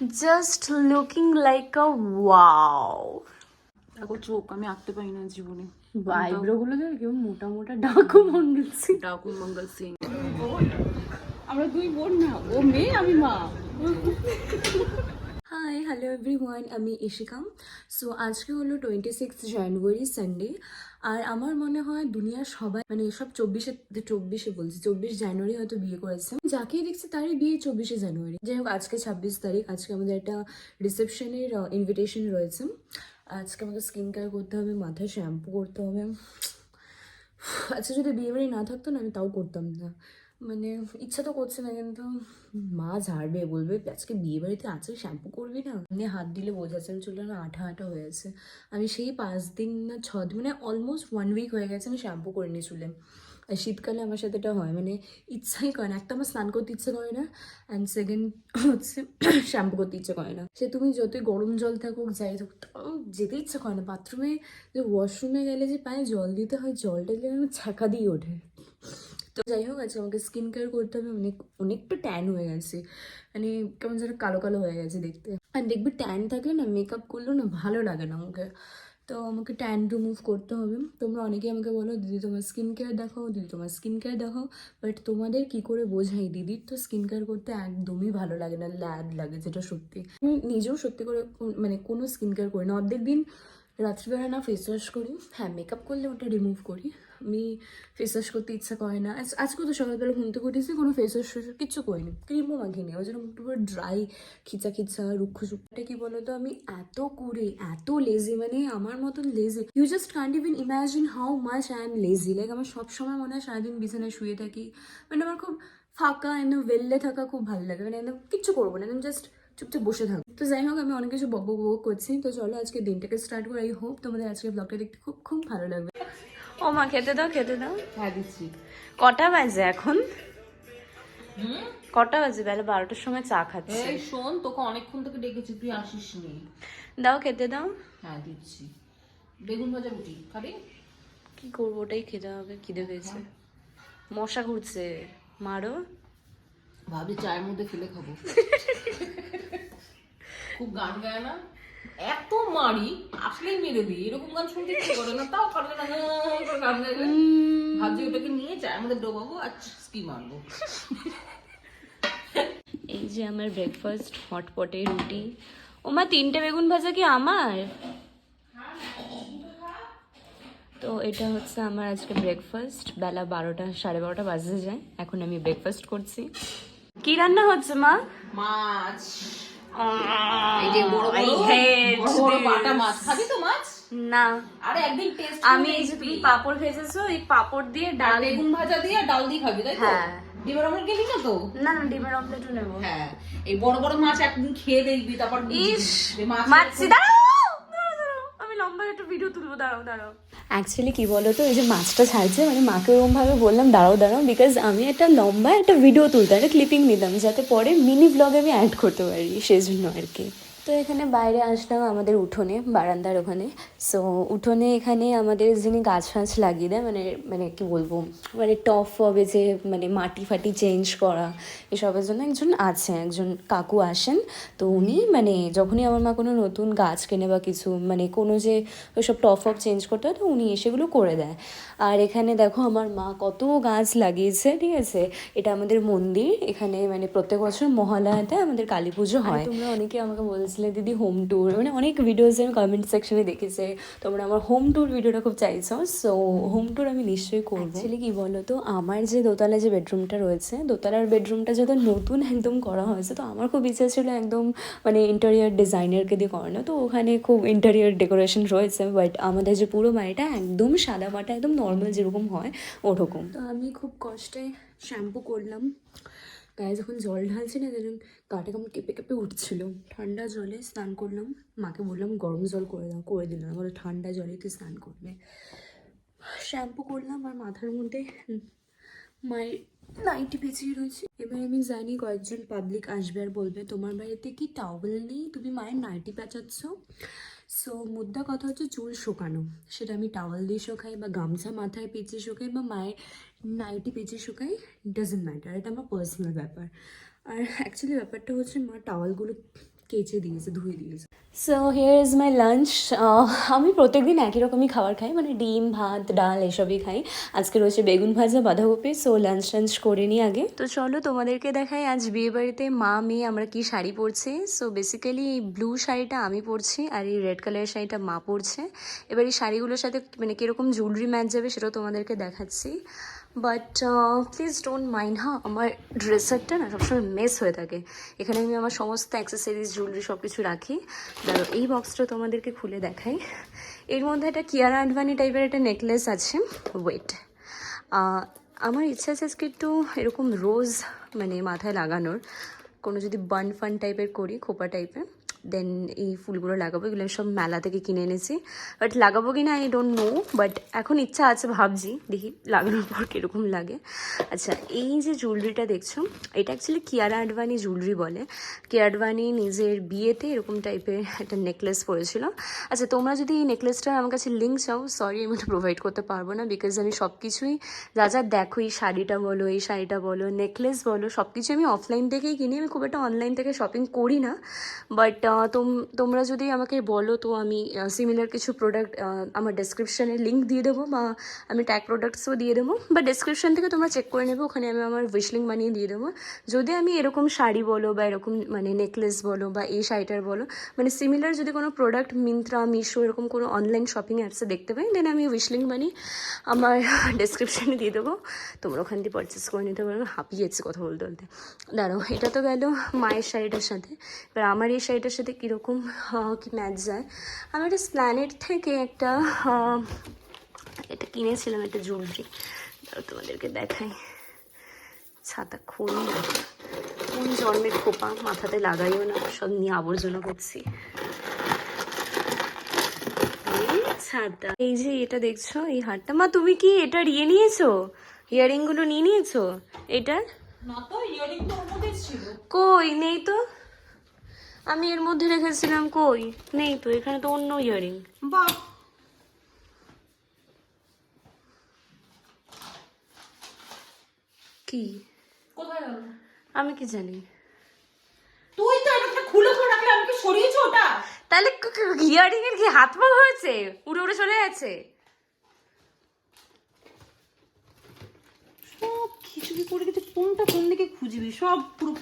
Just looking like a wow দেখো চোখ আমি আঁকতে পারি না জীবনে। আইব্রো গুলো দেখ কেমন মোটা মোটা ডাকু মন্ডল সিং। ডাকু মঙ্গল সিং। আমরা দুই বোন না ও মেয়ে আমি মা। হাই হ্যালো এভরিওয়ান আমি ইশিকা সো আজকে হলো টোয়েন্টি সিক্স জানুয়ারি সানডে আর আমার মনে হয় দুনিয়ার সবাই মানে সব চব্বিশে চব্বিশে বলছি, চব্বিশ জানুয়ারি হয়তো বিয়ে করেছে। যাকেই দেখছি তারই বিয়ে চব্বিশে জানুয়ারি। যাই হোক, আজকে ছাব্বিশ তারিখ, আজকে আমাদের একটা রিসেপশনের ইনভিটেশন রয়েছে। আজকে আমাকে স্কিন কেয়ার করতে হবে, মাথায় শ্যাম্পু করতে হবে। আচ্ছা যদি বিয়ে বাড়ি না থাকতো না, আমি তাও করতাম না। মানে ইচ্ছা তো করছে না, কিন্তু মা ঝাড়বে, বলবে, আজকে বিয়ে বাড়িতে আছে শ্যাম্পু করবি না? মানে হাত দিলে বোঝা যাচ্ছে আমি চুলটা না আঠা আঠা হয়ে আছে। আমি সেই পাঁচ দিন না ছ দিন মানে অলমোস্ট ওয়ান উইক হয়ে গেছে আমি শ্যাম্পু করিনি চুলে। আর শীতকালে আমার সাথে এটা হয় মানে ইচ্ছাই করে না, একটা আমার স্নান করতে ইচ্ছে করে না অ্যান্ড সেকেন্ড হচ্ছে শ্যাম্পু করতে ইচ্ছে করে না। সে তুমি যতই গরম জল থাকুক, যাই থাকুক যেতে ইচ্ছে করে না। বাথরুমে যে ওয়াশরুমে গেলে যে পায়ে জল দিতে হয়, জলটা দিলে আমার ছাকা দিয়ে ওঠে। তো যাই হোক আজকে আমাকে স্কিন কেয়ার করতে হবে, অনেক, অনেকটা ট্যান হয়ে গেছে। মানে কেমন যেন কালো কালো হয়ে গেছে দেখতে। আর দেখবি ট্যান থাকলে না মেকআপ করলেও না ভালো লাগে না আমাকে। তো আমাকে ট্যান রিমুভ করতে হবে। তোমরা অনেকেই আমাকে বলো, দিদি, তোমার স্কিন কেয়ার দেখাও, দিদি, তোমার স্কিন কেয়ার দেখাও। বাট তোমাদের কি করে বোঝাই? দিদির তো স্কিন কেয়ার করতে একদমই ভালো লাগে না, ল্যাদ লাগে, যেটা সত্যি। আমি নিজেও সত্যি করে মানে কোনো স্কিন কেয়ার করি না। অর্ধেক দিন রাত্রিবেলা না ফেস ওয়াশ করি। হ্যাঁ মেকআপ করলে ওটা রিমুভ করি। আমি ফেস ওয়াশ করতে ইচ্ছা করে না। আজকে তো সকালবেলা ঘুম থেকে উঠেছি, কোনো ফেস ওয়াশ কিচ্ছু করিনি। ক্রিমও মাখিনি ওই জন্য মুখটা পুরো ড্রাই খিচা খিচা, রুক্ষ সুখটা কি বলতো, আমি এত করে এত লেজি মানে আমার মতন lazy you just can't even imagine how much I am lazy like আমার সবসময় মনে হয় সারাদিন বিছানায় শুয়ে থাকি। মানে আমার খুব ফাঁকা, একদম ওয়েললে থাকা খুব ভালো লাগে। মানে একদম কিচ্ছু করব না জাস্ট চুপচাপ বসে থাকব তো যাই হোক আমি অনেক কিছু বক বক বক করছি। তো চলো আজকে দিনটাকে স্টার্ট করে। আই হোপ তোমাদের আজকে ব্লগটা দেখতে খুব খুব ভালো লাগবে। ও মা খেতে দাও খেতে দাও। হ্যাঁ দিচ্ছি। কটা বাজে এখন? কটা বাজে? বেলা বারোটার সময় চা খাচ্ছি। এই শোন তোকে অনেকক্ষণ থেকে ডেকেছি তুই আসিস নি দাও খেতে দাও। হ্যাঁ দিচ্ছি। বেগুন ভাজা রুটি খাবি? কি করব ওটাই খেতে হবে খিদে পেয়েছে। মশা ঘুরছে। মারো। ভাবি চায়ের মধ্যে ফেলে খাব। খুব গান গায় না? এত মারি আসলেই মেরে দিই। এরকম গান শুনতে ইচ্ছে করে না? তাও পারলে না করে গান গাইবে ভাবছি ওটাকে নিয়ে চায়ের মধ্যে ডোবাবো আর চিস্কি মারবো। এই যে আমার ব্রেকফাস্ট হটপটে রুটি। ও মা তিনটে বেগুন ভাজা কি আমার? তো এটা হচ্ছে আমার আজকে ব্রেকফাস্ট বেলা বারোটা সাড়ে বারোটা বাজে যায়। এখন আমি ব্রেকফাস্ট করছি। কি রান্না হচ্ছে মা? মাছ। এই যে বড় বড় বড় বড় this. বাটা মাছ। খাবি তো মাছ? না। আরে একদিন টেস্ট আমি এই যে তুমি পাপড় ভেজেছো এই পাপড় দিয়ে ডাল বেগুন ভাজা দিয়ে ডাল দিয়ে খাবি তাই তো? হ্যাঁ। ডিমের অমলেট গেলি না তো? না না ডিমের অমলেটও নেব। হ্যাঁ। এই বড় বড় মাছ একদিন খেয়ে দেখবি তারপর ইস মাছ দাঁড়াও! একটা ভিডিও তুলবো, দাঁড়াও দাঁড়াও। অ্যাকচুয়ালি কি বলো তো এই যে মাছটা ছাড়ছে মানে মাকে ওরকমভাবে বললাম, দাঁড়াও দাঁড়াও বিকজ আমি একটা লম্বা একটা ভিডিও তুলতাম একটা ক্লিপিং নিতাম, যাতে পরে মিনি ব্লগে আমি অ্যাড করতে পারি, সেই জন্য আর কি। তো এখানে বাইরে আসলাম আমাদের উঠোনে বারান্দার ওখানে। সো উঠোনে এখানে আমাদের যিনি গাছ ফাছ লাগিয়ে দেয় মানে মানে কি বলব মানে টপ হবে যে মানে মাটি ফাটি চেঞ্জ করা এসবের জন্য একজন আছে একজন কাকু আসেন। তো উনি মানে যখনই আমার মা কোনো নতুন গাছ কেনে বা কিছু মানে কোনো যে ওইসব টপ ফপ চেঞ্জ করতে হয় তো উনি সেগুলো করে দেয়। আর এখানে দেখো আমার মা কত গাছ লাগিয়েছে ঠিক আছে? এটা আমাদের মন্দির এখানে মানে প্রত্যেক বছর মহালয়াতে আমাদের কালী পুজো হয়। তোমরা অনেকে আমাকে বলছিলে দিদি হোম ট্যুর মানে অনেক ভিডিওস আমি কমেন্ট সেকশনে দেখেছে। তোমরা আমার হোম ট্যুর ভিডিওটা খুব চাইছো সো হোম ট্যুর আমি নিশ্চয়ই করব। অ্যাকচুয়ালি কি বলো তো আমার যে দোতলা যে বেডরুমটা রয়েছে দোতলার বেডরুমটা যত নতুন একদম করা হয়েছে তো আমার খুব ইচ্ছা ছিল একদম মানে ইন্টেরিয়ার ডিজাইনারকে দিয়ে করানো। তো ওখানে খুব ইন্টেরিয়ার ডেকোরেশন রয়েছে বাট আমাদের যে পুরো বাড়িটা একদম সাদা মাটা একদম নর্মাল যেরকম হয় ওরকম। তো আমি খুব কষ্টে শ্যাম্পু করলাম। গায়ে যখন জল ঢালছি না তখন গাটা কেমন কেঁপে কেঁপে উঠছিল। ঠান্ডা জলে স্নান করলাম। মাকে বললাম, গরম জল করে দাও, করে দিলাম বলে, ঠান্ডা জলে তুই স্নান করবে? শ্যাম্পু করলাম আর মাথার মধ্যে মায়ের নাইটি পেঁচিয়ে রয়েছে। এবার আমি জানি কয়েকজন পাবলিক আসবে আর বলবে, তোমার বাড়িতে কি টাওয়েল নেই? তুমি মায়ের নাইটি পেঁচাচ্ছ? সো মুদ্রা কথা হচ্ছে চুল শুকানো। সেটা আমি টাওয়াল দিয়ে শুকাই বা গামছা মাথায় পেঁচিয়ে শুকাই বা মায়ের নাইটি পেঁচিয়ে শুকাই ডাজেন্ট ম্যাটার এটা আমার পার্সোনাল ব্যাপার। আর অ্যাকচুয়ালি ব্যাপারটা হচ্ছে মা টাওয়ালগুলো কেচে দিয়েছে, ধুয়ে দিয়েছে। So here is my lunch আমি প্রত্যেকদিন একই রকমই খাবার খাই মানে ডিম, ভাত, ডাল এসবই খাই। আজকে রয়েছে বেগুন ভাজা, বাঁধাকপি সো লাঞ্চ টাঞ্চ করে নিই আগে। তো চলো তোমাদেরকে দেখাই, আজ বিয়ে বাড়িতে মা, মেয়ে আমরা কি শাড়ি পরছি। সো বেসিক্যালি এই ব্লু শাড়িটা আমি পরছি আর এই রেড কালারের শাড়িটা মা পরছে। এবার এই শাড়িগুলোর সাথে মানে কীরকম জুয়েলারি ম্যাচ যাবে সেটাও তোমাদেরকে দেখাচ্ছি। বাট প্লিজ ডোন্ট মাইন্ড হ্যাঁ আমার ড্রেসারটা না সবসময় মেস হয়ে থাকে। এখানে আমি আমার সমস্ত অ্যাক্সেসরিজ জুয়েলারি সব কিছু রাখি। দাঁড়ো এই বক্সটা তোমাদেরকে খুলে দেখাই। এর মধ্যে একটা কিয়ারা আডভানি টাইপের একটা নেকলেস আছে। ওয়েট আমার ইচ্ছা আছে আজকে একটু এরকম রোজ মানে মাথায় লাগানোর। কোনো যদি বান ফান টাইপের করি, খোপা টাইপের দেন এই ফুলগুলো লাগাবো, এগুলো সব মেলা থেকে কিনে এনেছি। বাট লাগাবো কি না আই ডোন্ট নো বাট এখন ইচ্ছা আছে ভাবছি, দেখি লাগানোর পর কীরকম লাগে। আচ্ছা এই যে জুয়েলারিটা দেখছ, এটা অ্যাকচুয়ালি কিয়ারা আডভানি জুয়েলারি বলে। কিয়ারা আডভানি নিজের বিয়েতে এরকম টাইপের একটা নেকলেস পরেছিল। আচ্ছা তোমরা যদি এই নেকলেসটার আমার কাছে লিঙ্ক চাও সরি আমি ওটা প্রোভাইড করতে পারব না বিকজ আমি সব কিছুই যা যা দেখো, এই শাড়িটা বলো, এই শাড়িটা বলো নেকলেস বলো সব কিছু আমি অফলাইন থেকেই কিনি। আমি খুব একটা অনলাইন থেকে শপিং করি না বাট তোমরা যদি আমাকে বলো, তো আমি সিমিলার কিছু প্রোডাক্ট আমার ডেসক্রিপশানে লিঙ্ক দিয়ে দেবো বা আমি ট্যাগ প্রোডাক্টসও দিয়ে দেবো। বা ডেসক্রিপশন থেকে তোমরা চেক করে নেবে, ওখানে আমি আমার উইশ লিঙ্ক বানিয়ে দিয়ে দেবো। যদি আমি এরকম শাড়ি বলো বা এরকম মানে নেকলেস বলো বা এই শাড়িটার বলো মানে সিমিলার যদি কোনো প্রোডাক্ট মিন্ত্রা মিশো এরকম কোনো অনলাইন শপিং অ্যাপসে দেখতে পাই দেন আমি উইশ লিঙ্ক বানিয়ে আমার ডেসক্রিপশানে দিয়ে দেবো। তোমরা ওখান থেকে পারচেস করে নিতে পারবে হাঁপিয়ে যাচ্ছে কথা বলতে বলতে। দাঁড়াও, এটা তো গেল মায়ের শাড়িটার সাথে। এবার আমার এই শাড়িটার সাথে কীরকম আহ, কি ম্যাচ যায়। আমি একটা স্প্ল্যানেট থেকে একটা এটা কিনেছিলাম একটা জুয়েলারি তোমাদেরকে দেখাই। ছাতা খুলি না। কোন জন্মের খোপা মাথাতে লাগাইও না সব নিয়ে আবর্জনা করছি। এই ছাতা। এই যে এটা দেখছ এই হারটা। মা তুমি কি এটা ইয়ে নিয়েছো? ইয়ারিংগুলো নিয়ে নিয়েছো? এটা? না তো ইয়ারিং তো ছিল। কই নেই তো। আমি এর মধ্যে রেখেছিলাম কই? নেই তো এখানে তো অন্য ইয়ারিং। বাহ! কি? কোথায় গেল? আমি কি জানি। তুই তো এটা খুলে খুলে রাখলে আমি কি সরিয়েছি ওটা? তাহলে ইয়ারিং এর কি হাত পা হয়েছে? উড়ে উড়ে চলে গেছে। সব কিছু কি করে গেছে কোনটা কোন দিকে খুঁজবি? সব পুরো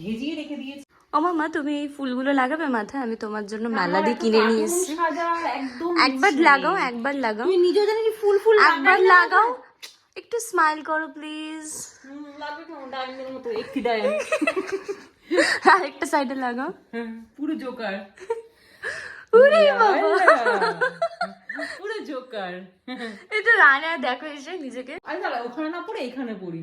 ঘেজিয়ে রেখে দিয়েছে। ও মামা তুমি এই ফুলগুলো লাগাবে মাথায়? আমি তোমার জন্য মেলা দিয়ে কিনে নিয়ে এসেছি। একবার লাগাও একবার লাগাও। তুই নিজেও জানিস ফুল ফুল একবার লাগাও। একটু স্মাইল করো প্লিজ মতো একটি আরেকটা সাইডে লাগাও। পুরো জোকার উরে বাবা। পুরো জোকার এটা রানা দেখো এসে নিজেকে। আরে দাঁড়া ওখানে না পড়ে এখানে পড়ি।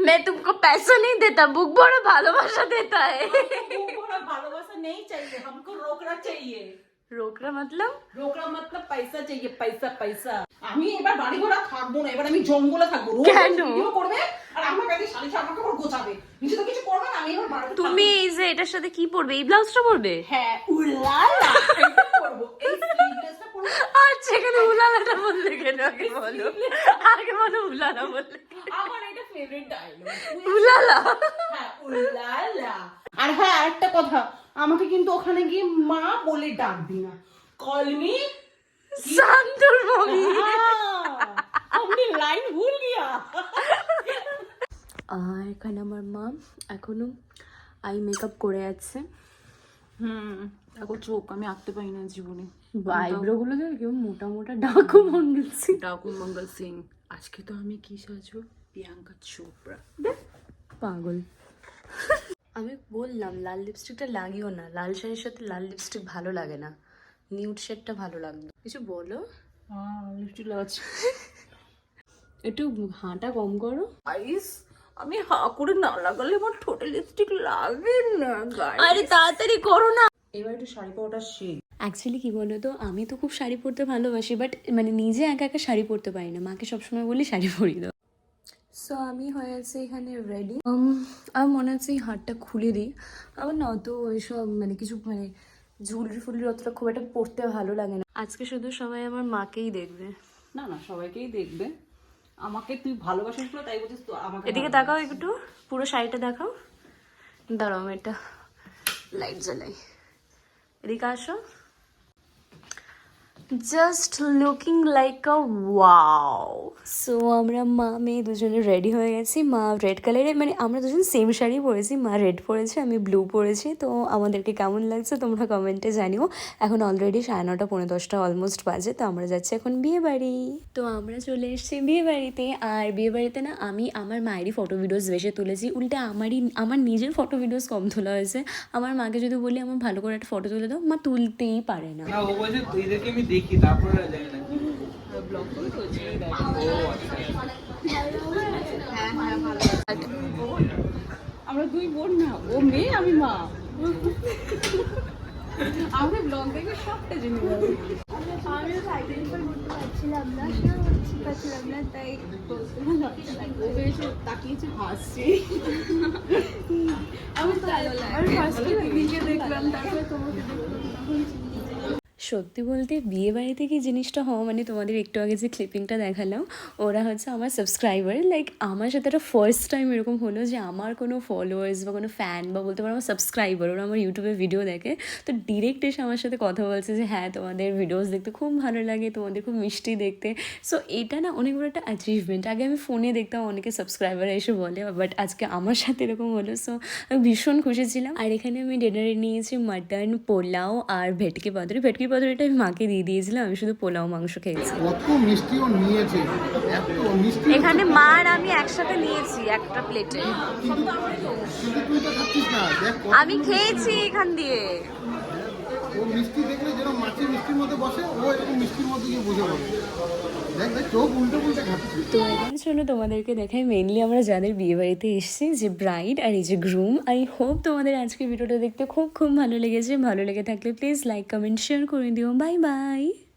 मैं तुमको पैसा नहीं देता बुक बड़ा ভালোবাসা देता है वो बड़ा भालोबासा नहीं चाहिए हमको रोकड़ा चाहिए रोकरा मतलब রোকড়া মতলব পয়সা চাইয়ে পয়সা পয়সা আমি এবার বাড়ি ঘোড়া থাকবো না এবার আমি জঙ্গলে থাকবো রোজ কেন? ভিডিও করবে আর আমার কাছে শাড়ি আমাকে আবার গোছাবে নিজে তো কিছু করবে না আমি এবার বাড়িতে তুমি এই যে এটার সাথে কি পরবে এই ব্লাউজটা পরবে হ্যাঁ উলালা এটা করবো এই স্লিভলেসটা পরবো আর সেখানে উলালাটা বললে কেন আগে বলো আগে বলো উলালা বললে আমার এটা হ্যাঁ, আর হ্যাঁ কথা আমাকে কিন্তু ওখানে গিয়ে মা বলে ডাকবি না। হ্যাঁ, এখানে আমার মা এখনও আই মেকআপ করে আছে। চোখ আমি আঁকতে পারি না জীবনে। আইব্রো গুলো কেউ মোটা মোটা ডাকু মঙ্গল সিং। ডাকু মঙ্গল সিং আজকে তো আমি কি সাজো প্রিয়াঙ্কা চোপড়া। পাগল। আমি বললাম লাল লিপস্টিকটা লাগিও না। লাল শাড়ির সাথে লাল লিপস্টিক ভালো লাগে না। নিউড শেডটা ভালো লাগল কিছু বলো? হ্যাঁ লিপস্টিক লাগাচ্ছি। একটু হাঁটা কম করো। আইস আমি হা করে না লাগালে আমার ঠোঁটে লিপস্টিক লাগে না আরে তাড়াতাড়ি করো না। এবার একটু শাড়ি পরাটা শেখ। অ্যাকচুয়ালি কি বলো তো আমি তো খুব শাড়ি পরতে ভালোবাসি বাট মানে নিজে একা একা শাড়ি পরতে পারি না। মাকে সবসময় বলি শাড়ি পরিয়ে দাও। সো আমি হয়ে আছি এখানে রেডি আমার মনে হচ্ছে এই হাটটা খুলে দিই। আমার না অত ওইসব মানে কিছু মানে ঝুলরি ফুলরি অতটা খুব একটা পরতে ভালো লাগে না। আজকে শুধু সবাই আমার মাকেই দেখবে। না না সবাইকেই দেখবে। আমাকে তুই ভালোবাসিস বলে তাই বলছিস তো আমাকে এদিকে দেখাও একটু পুরো শাড়িটা দেখাও। দাঁড়াও এটা লাইট জ্বালাই। এদিকে আসো। Just looking like a wow so আমরা মা মেয়ে দুজনে রেডি হয়ে গেছি। মা রেড কালারে মানে আমরা দুজন সেম শাড়ি পরেছি। মা রেড পরেছে আমি ব্লু পরেছি। তো আমাদেরকে কেমন লাগছে তোমরা কমেন্টে জানিও। এখন অলরেডি সাড়ে নটা পৌনে দশটা অলমোস্ট বাজে তো আমরা যাচ্ছি এখন বিয়ে বাড়ি। তো আমরা চলে এসেছি বিয়ে বাড়িতে। আর বিয়ে বাড়িতে না আমি আমার মায়েরই ফটো ভিডিওস বেশি তুলেছি। উল্টে আমারই আমার নিজের ফটো ভিডিওস কম তোলা হয়েছে। আমার মাকে যদি বলি আমার ভালো করে একটা ফটো তুলে দাও। মা তুলতেই পারে না। ও বলছে এদেরকে আমি দেখি তারপরে জানি না আমরা দুই বোন না ও মেয়ে আমি মা। আমরা ব্লগ দেখে সবটা জেনে যাব আমিও আইডেন্টিফাই করতে পারছিলাম না সেটা বুঝতে পারছিলাম না তাই বলতে এসে তাকিয়েছে হাসছে। আমি তো আমি ফার্স্টে দিদিকে দেখলাম তারপরে তোমাকে দেখলাম। সত্যি বলতে বিয়ে বাড়িতে কি জিনিসটা হওয়া মানে তোমাদের একটু আগে যে ক্লিপিংটা দেখালাম, ওরা হচ্ছে আমার সাবস্ক্রাইবার লাইক আমার সাথে একটা ফার্স্ট টাইম এরকম হলো যে আমার কোনো ফলোয়ার্স বা কোনো ফ্যান বা বলতে পারো আমার সাবস্ক্রাইবার ওরা আমার ইউটিউবে ভিডিও দেখে, তো ডিরেক্ট এসে আমার সাথে কথা বলছে যে হ্যাঁ তোমাদের ভিডিওস দেখতে খুব ভালো লাগে, তোমাদের খুব মিষ্টি দেখতে। সো এটা না অনেক বড় একটা অ্যাচিভমেন্ট আগে আমি ফোনে দেখতাম, অনেকে সাবস্ক্রাইবার এসে বলে বাট আজকে আমার সাথে এরকম হলো সো আমি ভীষণ খুশি ছিলাম। আর এখানে আমি ডিনারে নিয়েছি মাটন পোলাও আর ভেটকি পাতুরি। ভেটকি পাতুরিটা আমি মাকে দিয়ে দিয়েছিলাম আমি শুধু পোলাও মাংস খেয়েছি। কত মিষ্টি ও নিয়েছে এখানে মা আর আমি একসাথে নিয়েছি একটা প্লেটে আমি খেয়েছি এখান দিয়ে। ও মিষ্টি দেখলে যেন মাছের মিষ্টির মধ্যে বসে, ও এরকম মিষ্টির মধ্যে গিয়ে বুঝে পড়ে তো এবার চলো তোমাদেরকে দেখাই মেনলি আমরা যাদের বিয়ে বাড়িতে এসেছি, যে ব্রাইড আর এই যে গ্রুম আই হোপ তোমাদের আজকে ভিডিওটা দেখতে খুব খুব ভালো লেগেছে। ভালো লেগে থাকলে প্লিজ লাইক কমেন্ট শেয়ার করে দিও। Bye bye